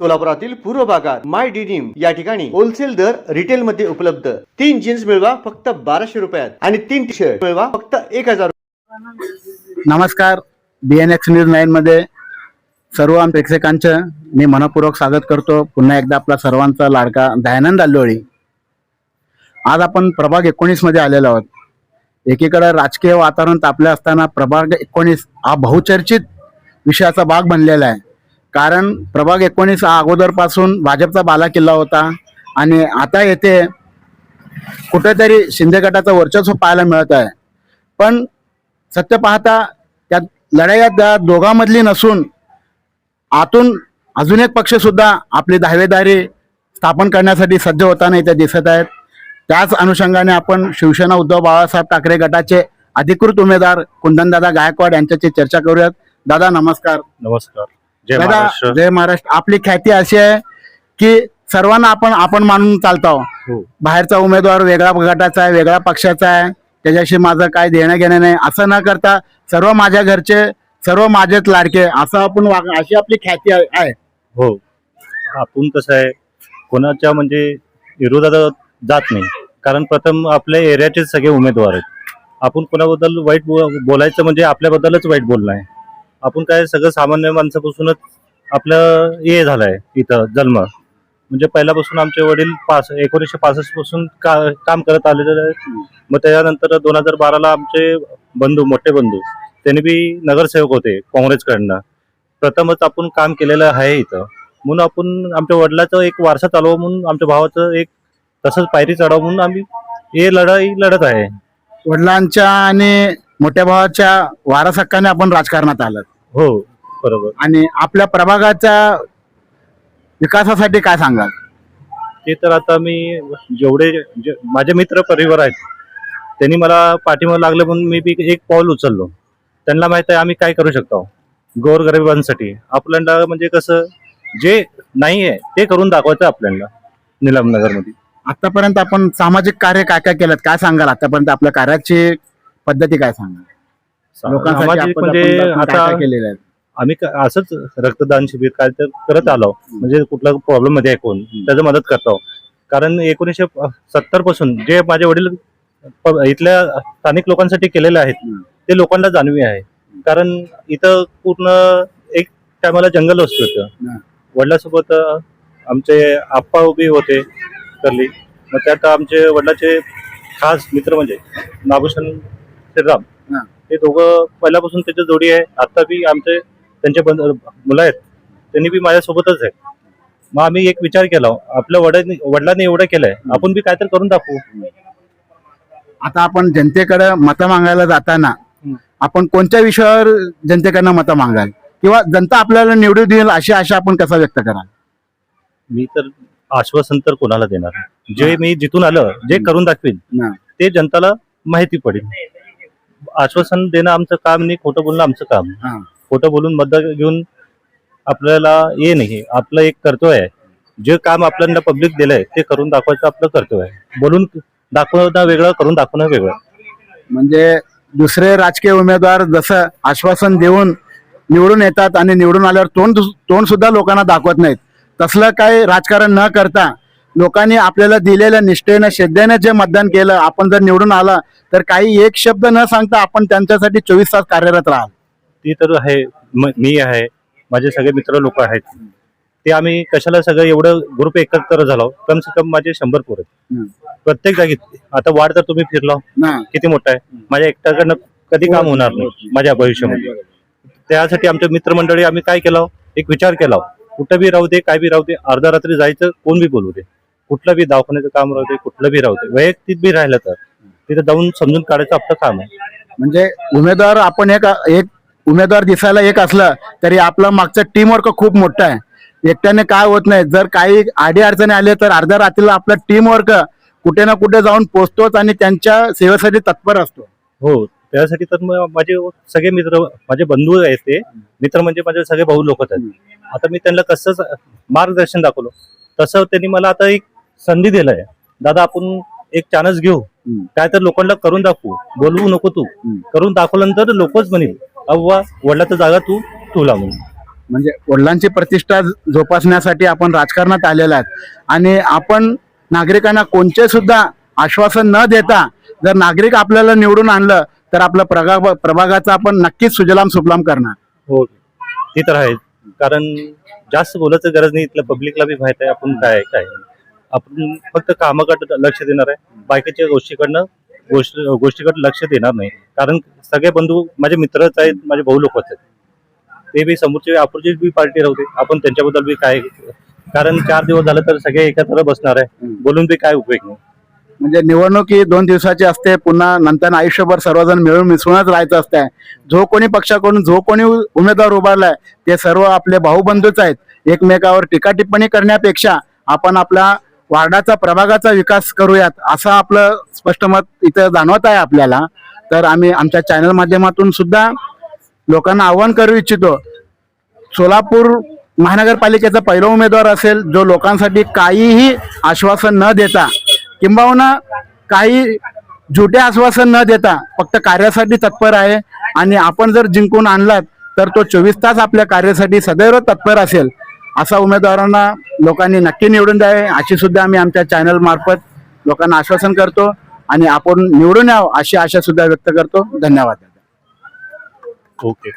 सोलापुरातील पूर्व भागात माय डिनिम या ठिकाणी होलसेल दर रिटेल मध्ये उपलब्ध. तीन जीन्स मिळवा फक्त बाराशे रुपयात आणि तीन टी शर्ट मिळवा फक्त एक हजार नमस्कार B N X news nine मध्ये सर्व प्रेक्षकांचं मी मनपूर्वक स्वागत करतो. पुन्हा एकदा आपला सर्वांचा लाडका दयानंद अल्लोळी आज आपण प्रभाग एकोणीसमध्ये आलेलो आहोत. एकीकडे राजकीय वातावरण तापले असताना प्रभाग एकोणीस हा बहुचर्चित विषयाचा भाग बनलेला आहे. कारण प्रभाग एकोणीस हा अगोदरपासून भाजपचा बाला किल्ला होता आणि आता येथे कुठेतरी शिंदे गटाचं वर्चस्व पाहायला मिळत आहे. पण सत्य पाहता त्या लढाया त्या दोघांमधली नसून आतून अजून एक पक्षसुद्धा आपली दावेदारी स्थापन करण्यासाठी सज्ज होताना इथे दिसत आहेत. त्याच अनुषंगाने आपण शिवसेना उद्धव बाळासाहेब ठाकरे गटाचे अधिकृत उमेदवार कुंदनदादा गायकवाड यांच्याशी चर्चा करूयात. दादा नमस्कार. नमस्कार. जय दादा महाराष्ट्र. जय महाराष्ट्र. आपली ख्याती अशी आहे की सर्वांना आपण आपण मानून चालतो हो. बाहेरचा उमेदवार वेगळा गटाचा आहे वेगळ्या पक्षाचा आहे. त्याच्याशी माझं काय देणं घेणं नाही. असं न करता सर्व माझ्या घरचे सर्व माझेच लाडके असं आपण वाग अशी आपली ख्याती आहे आहे. हो. आपण कसं आहे कोणाच्या म्हणजे विरोधात जात नाही. कारण प्रथम आपल्या एरियाचे सगळे उमेदवार आहेत. आपण कोणाबद्दल वाईट बो- बोलायचं म्हणजे आपल्याबद्दलच वाईट बोलणं आहे. आपण काय सगळं सामान्य माणसापासूनच आपलं हे झालं आहे इथं जन्म. म्हणजे पहिल्यापासून आमचे वडील पास एकोणीसशे पासष्टपासून का काम करत आलेले आहेत. मग त्याच्यानंतर दोन हजार बाराला आमचे बंधू मोठे बंधू त्यांनी बी नगरसेवक होते काँग्रेसकडनं. प्रथमच आपण काम केलेलं आहे इथं. म्हणून आपण आमच्या वडिलाचं एक वारसा चालवा म्हणून आमच्या भावाचं एक तसंच पायरी चढाव म्हणून आम्ही हे लढाई लढत आहे. वडिलांच्या आणि मोठ्या भावाच्या वारासक्काने आपण राजकारणात आलं हो बरोबर. आणि आपल्या प्रभागाच्या विकासासाठी काय सांगाल? ते तर आता मी जेवढे जे- माझे मित्र परिवार आहेत त्यांनी मला पाठिंबा लागलं म्हणून मी बी एक पाऊल उचललो. त्यांना माहीत आहे आम्ही काय करू शकतो. गोरगरिबांसाठी आपल्याला म्हणजे कसं जे नाही आहे ते करून दाखवायचं आपल्याला निलामनगरमध्ये. आतापर्यंत आपण सामाजिक कार्य काय काय केलं काय सांगाल? आतापर्यंत आपल्या कार्याची पद्धती काय सांगाल? लोकांसाठी सामाजिक आपण- म्हणजे आपण काय आता काय केलेलं आहे? आम्ही क- असंच रक्तदान शिबिर काय तर करत आलो. म्हणजे कुठला प्रॉब्लेममध्ये आहे कोण? त्याचं मदत करतो. कारण एकोणीसशे सत्तरपासून जे माझे वडील प- इथल्या स्थानिक लोकांसाठी केलेले आहेत हम्म. ते लोकांना जाणवी आहे. कारण इथं पूर्ण एक टायमाला जंगल असतो हम्म. इथं वडिलांसोबत अं, आमचे आप्पा उभी होते करली. मग त्यात आमचे वडिलाचे खास मित्र म्हणजे नाभूषण श्रीराम. ते दोघं पहिल्यापासून त्याची जोडी आहे. आता बी आमचे त्यांचे बंद- मुलं आहेत. त्यांनी बी माझ्यासोबतच आहे मग आम्ही एक विचार केला. आपल्या वडिलांनी वडिलांनी एवढं केलंय. आपण बी काहीतरी करून दाखवू. आता आपण जनतेकडे मतं मागायला जाताना. आपण कोणत्या विषयावर जनतेकडनं मतं मागाल? किंवा जनता आपल्याला निवडून देईल अशी आशा आपण कसा व्यक्त कराल? मी तर आश्वासन तर कोणाला देणार. जे मी जिथून आलं जे करून दाखवीन. ते जनताला माहिती पडेल. आश्वासन देणं आमचं काम नाही खोटं बोलणं आमचं काम. हा. खोटं बोलून मत घेऊन आपल्याला हे नाही आपलं एक कर्तव्य आहे. जे काम आपल्याला पब्लिक दिलंय ते करून दाखवायचं आपलं कर्तव्य आहे. बोलून दाखवणं वेगळं करून दाखवणं वेगळं. म्हणजे दुसरे राजकीय उमेदवार जसं आश्वासन देऊन निवडून येतात आणि निवडून आल्यावर तोंड तोंड सुद्धा लोकांना दाखवत नाहीत. तसलं काही राजकारण न करता लोकांनी आपल्याला दिलेल्या निष्ठेनं श्रद्धेनं जे मतदान केलं आपण जर निवडून आला तर काही एक शब्द न सांगता आपण त्यांच्यासाठी चोवीस तास कार्यरत राहाल. ती तर आहे म- आहे माझे सगळे मित्र लोक आहेत. ते आम्ही कशाला सगळं एवढं ग्रुप एकत्र झालो कम से कम माझे शंभर पोर. प्रत्येक जागी आता वाढ तर तुम्ही फिरलो किती मोठा आहे माझ्या एकट्याकडनं कधी काम होणार नाही माझ्या भविष्यामध्ये त्यासाठी आमच्या मित्रमंडळी आम्ही काय केलं एक विचार केला कुठं बी राहू दे काय बी राहू दे अर्धा रात्री जायचं कोण बी बोलू दे. कुठलं बी दवाखान्याचं काम राहू दे कुठलं बी राहू दे. वैयक्तिक बी राहिलं तर तिथे जाऊन समजून काढायचं आपलं काम आहे. म्हणजे उमेदवार आपण एक एक उमेदवार दिसायला एक असलं तरी आपलं मागचं टीम वर्क खूप मोठं आहे. एकट्याने काय होत नाही. जर काही आडी अडचणी आले तर अर्ध्या रात्रीला आपलं टीम वर्क कुठे ना कुठे जाऊन पोहोचतोच आणि त्यांच्या सेवेसाठी तत्पर असतो. हो त्यासाठी तर मग माझे सगळे मित्र माझे बंधू आहेत ते. मित्र म्हणजे माझे सगळे भाऊ लोक आहेत. आता मी त्यांना कसं मार्गदर्शन दाखवलं. तसं त्यांनी मला आता एक संधी दिलाय. दादा आपण एक चान्स घेऊ. काय तर लोकांना करून दाखवू. बोलवू नको तू. करून दाखवल्यानंतर लोकच म्हणेल अव्वा वडिलाचं जागा तू तुला म्हणून. म्हणजे वडिलांची प्रतिष्ठा जोपासण्यासाठी आपण राजकारणात आलेला आहेत. आणि आपण नागरिकांना कोणते सुद्धा आश्वासन न देता जर नागरिक आपल्याला निवडून आणलं तर आपलं प्रगा प्रभागाचा आपण नक्कीच सुजलाम सुफलाम करणार. हो. ते तर आहे कारण जास्त बोलायचं गरज नाही इथल्या पब्लिकला बी माहीत आहे आपण काय आहे, काय. आपण फक्त कामाकडे लक्ष देणार आहे. बाकीच्या गोष्टीकडनं गोष्ट गोष्टीकडे लक्ष देणार नाही. कारण सगळे बंधू माझे मित्रच आहेत माझे भाऊ लोकच आहेत. ते बी समोरचे अपोजिट बी पार्टी राहते. आपण त्यांच्याबद्दल बी काय कारण चार दिवस झालं तर सगळे एकत्र बसणार आहे. बोलून बी काय उपयोग नाही. म्हणजे निवडणूक ही दोन दिवसाची असते पुन्हा नंतर आयुष्यभर सर्वजण मिळून मिसळूनच राहायचं असते. जो कोणी पक्षाकडून जो कोणी उमेदवार उभारलाय ते सर्व आपले भाऊबंधूच आहेत. एकमेकावर टीका टिप्पणी करण्यापेक्षा आपण आपला वार्डाचा प्रभागाचा विकास करूयात असं आपलं स्पष्ट मत इथं जाणवत आहे आपल्याला. तर आम्ही आमच्या चॅनल माध्यमातून सुद्धा लोकांना आव्हान करू इच्छितो. सोलापूर महानगरपालिकेचा पहिला उमेदवार असेल जो लोकांसाठी काहीही आश्वासन न देता किंबहुना काही झुटे आश्वासन न देता फक्त कार्यासाठी तत्पर आहे. आणि आपण जर जिंकून आणलात तर तो चोवीस तास आपल्या कार्यासाठी सदैव तत्पर असेल. असा उमेदवारांना लोकांनी नक्की निवडून द्यावे अशी सुद्धा आम्ही आमच्या चॅनल मार्फत लोकांना आश्वासन करतो आणि आपण निवडून यावं अशी आशा सुद्धा व्यक्त करतो. धन्यवाद ओके